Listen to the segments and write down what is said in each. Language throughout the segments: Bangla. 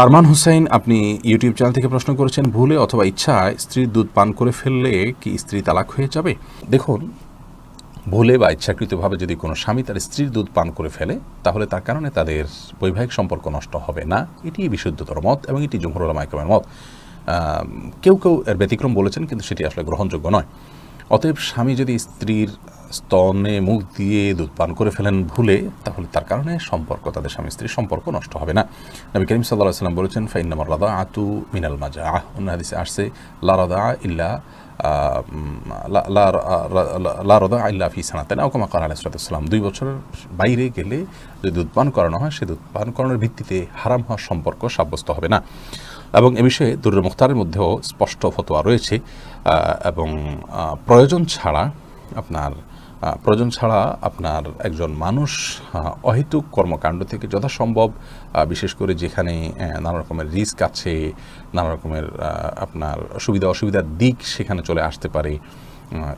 আরমান হুসাইন, আপনি ইউটিউব চ্যানেল থেকে প্রশ্ন করেছেন, ভুলে অথবা ইচ্ছায় স্ত্রীর দুধ পান করে ফেললে কি স্ত্রী তালাক হয়ে যাবে? দেখুন, ভুলে বা ইচ্ছাকৃতভাবে যদি কোনো স্বামী তার স্ত্রীর দুধ পান করে ফেলে, তাহলে তার কারণে তাদের বৈবাহিক সম্পর্ক নষ্ট হবে না। এটি বিশুদ্ধতর মত এবং এটি জমহুর মাইক্রমের মত। কেউ কেউ এর ব্যতিক্রম বলেছেন, কিন্তু সেটি আসলে গ্রহণযোগ্য নয়। অতএব স্বামী যদি স্ত্রীর স্তনে মুখ দিয়ে দুধ পান করে ফেলেন ভুলে, তাহলে তার কারণে সম্পর্ক, তাদের স্বামী স্ত্রীর সম্পর্ক নষ্ট হবে না। নবী করিম সাল্লাহ সাল্লাম বলেছেন ফাইনামার লাদা আতু মিনাল মাজা আহ অন্য হাদিসে আসছে লারাদা ইল্লা লারদা আল্লাহ ফি সানাতেন। ওকমা কার আলাইসালাম দুই বছরের বাইরে গেলে যদি দুধ পান করানো হয়, সে দুধ পান করানোর ভিত্তিতে হারাম হওয়ার সম্পর্ক সাব্যস্ত হবে না। এবং এ বিষয়ে দুর্র মুখতারের মধ্যেও স্পষ্ট ফতোয়া রয়েছে এবং প্রয়োজন ছাড়া আপনার প্রয়োজন ছাড়া আপনার একজন মানুষ অহেতুক কর্মকাণ্ড থেকে যথাসম্ভব বিশেষ করে যেখানে নানা রকমের রিস্ক আছে, নানা রকমের আপনার সুবিধা অসুবিধার দিক সেখানে চলে আসতে পারে।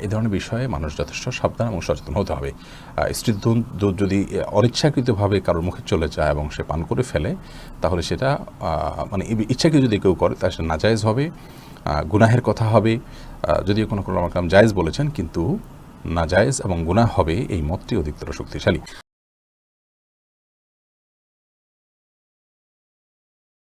এ ধরনের বিষয়ে মানুষ যথেষ্ট সাবধান এবং সচেতন হতে হবে। স্ত্রী দুধ যদি অনিচ্ছাকৃতভাবে কারোর মুখে চলে যায় এবং সে পান করে ফেলে, তাহলে সেটা মানে ইচ্ছাকে যদি কেউ করে, তাহলে সেটা নাজায়জ হবে গুনাহের কথা হবে। যদিও কোনো কোনো জায়েজ বলেছেন, কিন্তু নাজায়েজ এবং গুনাহ হবে এই মতটি অধিকতর শক্তিশালী।